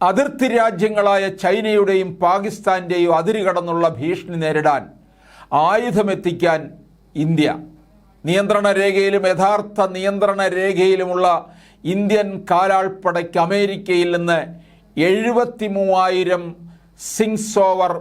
അതിർത്തി രാജ്യങ്ങളായ ചൈനയുടെയും പാകിസ്ഥാന്റെയും അതിര് കടന്നുള്ള ഭീഷണി നേരിടാൻ ആയുധമെത്തിക്കാൻ ഇന്ത്യ. നിയന്ത്രണ രേഖയിലും യഥാർത്ഥ നിയന്ത്രണ രേഖയിലുമുള്ള ഇന്ത്യൻ കാലാൾപ്പടയ്ക്ക് അമേരിക്കയിൽ നിന്ന് എഴുപത്തി മൂവായിരം സിങ്സോവർ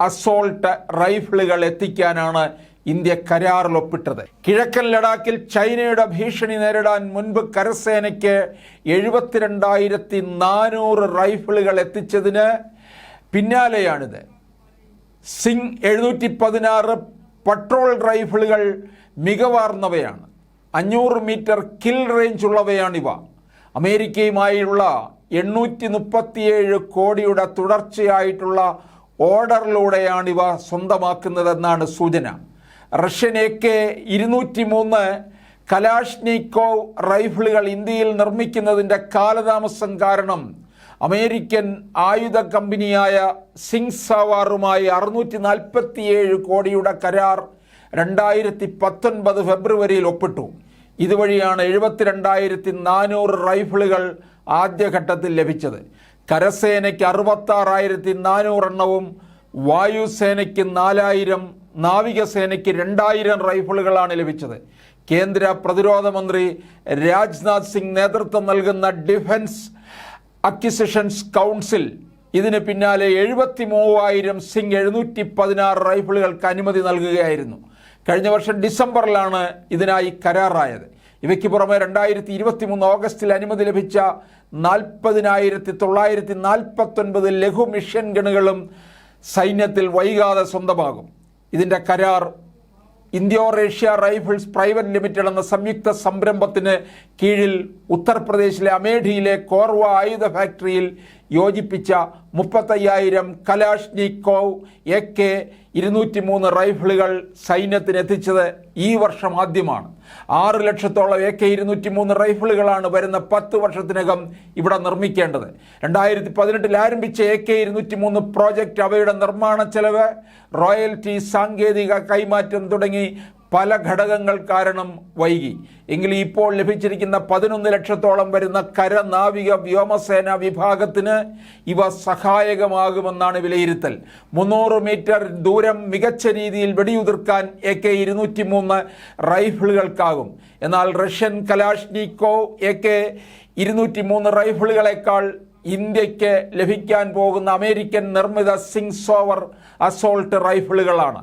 അസോൾട്ട് റൈഫിളുകൾ എത്തിക്കാനാണ് ഇന്ത്യ കരാറിൽ ഒപ്പിട്ടത്. കിഴക്കൻ ലഡാക്കിൽ ചൈനയുടെ ഭീഷണി നേരിടാൻ മുൻപ് കരസേനയ്ക്ക് എഴുപത്തിരണ്ടായിരത്തി നാനൂറ് റൈഫിളുകൾ എത്തിച്ചതിന് പിന്നാലെയാണിത്. സിംഗ് എഴുന്നൂറ്റി പതിനാറ് പട്രോൾ റൈഫിളുകൾ മികവാർന്നവയാണ്. അഞ്ഞൂറ് മീറ്റർ കിൽ റേഞ്ച് ഉള്ളവയാണിവ. അമേരിക്കയുമായുള്ള എണ്ണൂറ്റി മുപ്പത്തിയേഴ് കോടിയുടെ തുടർച്ചയായിട്ടുള്ള ഓർഡറിലൂടെയാണിവ സ്വന്തമാക്കുന്നതെന്നാണ് സൂചന. റഷ്യൻ എ കെ ഇരുന്നൂറ്റി മൂന്ന് കലാഷ്നിക്കോവ് റൈഫിളുകൾ ഇന്ത്യയിൽ നിർമ്മിക്കുന്നതിന്റെ കാലതാമസം കാരണം അമേരിക്കൻ ആയുധ കമ്പനിയായ സിംഗ് സവാറുമായി അറുന്നൂറ്റി നാൽപ്പത്തിയേഴ് കോടിയുടെ കരാർ രണ്ടായിരത്തി പത്തൊൻപത് ഫെബ്രുവരിയിൽ ഒപ്പിട്ടു. ഇതുവഴിയാണ് എഴുപത്തിരണ്ടായിരത്തി നാനൂറ് റൈഫിളുകൾ ആദ്യഘട്ടത്തിൽ ലഭിച്ചത്. കരസേനയ്ക്ക് അറുപത്താറായിരത്തി നാനൂറെണ്ണവും വായുസേനയ്ക്ക് നാലായിരം നാവികസേനയ്ക്ക് രണ്ടായിരം റൈഫിളുകളാണ് ലഭിച്ചത്. കേന്ദ്ര പ്രതിരോധ മന്ത്രി രാജ്നാഥ് സിംഗ് നേതൃത്വം നൽകുന്ന ഡിഫൻസ് അക്വിസിഷൻസ് കൗൺസിൽ ഇതിന് പിന്നാലെ എഴുപത്തി മൂവായിരം സിംഗ് എഴുന്നൂറ്റി പതിനാറ് റൈഫിളുകൾക്ക് അനുമതി നൽകുകയായിരുന്നു. കഴിഞ്ഞ വർഷം ഡിസംബറിലാണ് ഇതിനായി കരാറായത്. ഇവയ്ക്ക് പുറമെ രണ്ടായിരത്തി ഇരുപത്തി മൂന്ന് ഓഗസ്റ്റിൽ അനുമതി ലഭിച്ച നാൽപ്പതിനായിരത്തി തൊള്ളായിരത്തി നാൽപ്പത്തൊൻപത് ലഘു മിഷൻ ഗണുകളും സൈന്യത്തിൽ വൈകാതെ സ്വന്തമാകും. ഇതിന്റെ കരാർ Indo Russia rifles private limited എന്ന സംയുക്ത സംരംഭത്തിന് കീഴിൽ ഉത്തർപ്രദേശിലെ അമേഠിയിലെ കോർവ ആയുധ ഫാക്ടറിയിൽ യോജിപ്പിച്ച മുപ്പത്തയ്യായിരം കലാഷ്നിക്കോവ് എ കെ ഇരുന്നൂറ്റി മൂന്ന് റൈഫിളുകൾ സൈന്യത്തിന് എത്തിച്ചത് ഈ വർഷം ആദ്യമാണ്. ആറ് ലക്ഷത്തോളം എ കെ ഇരുന്നൂറ്റി മൂന്ന് റൈഫിളുകളാണ് വരുന്ന പത്ത് വർഷത്തിനകം ഇവിടെ നിർമ്മിക്കേണ്ടത്. രണ്ടായിരത്തി പതിനെട്ടിൽ ആരംഭിച്ച എ കെ ഇരുന്നൂറ്റി മൂന്ന് പ്രോജക്റ്റ് അവയുടെ നിർമ്മാണ ചെലവ് റോയൽറ്റി സാങ്കേതിക കൈമാറ്റം തുടങ്ങി പല ഘടകങ്ങൾ കാരണം വൈകി. എങ്കിലും ഇപ്പോൾ ലഭിച്ചിരിക്കുന്ന പതിനൊന്ന് ലക്ഷത്തോളം വരുന്ന കര നാവിക വ്യോമസേന വിഭാഗത്തിന് ഇവ സഹായകമാകുമെന്നാണ് വിലയിരുത്തൽ. മുന്നൂറ് മീറ്റർ ദൂരം മികച്ച രീതിയിൽ വെടിയുതിർക്കാൻ എ കെ ഇരുന്നൂറ്റി മൂന്ന് റൈഫിളുകൾക്കാകും. എന്നാൽ റഷ്യൻ കലാഷ്നിക്കോ എ കെ ഇരുന്നൂറ്റി മൂന്ന് റൈഫിളുകളെക്കാൾ ഇന്ത്യയ്ക്ക് ലഭിക്കാൻ പോകുന്ന അമേരിക്കൻ നിർമ്മിത സിംഗ് സോവർ അസോൾട്ട് റൈഫിളുകളാണ്.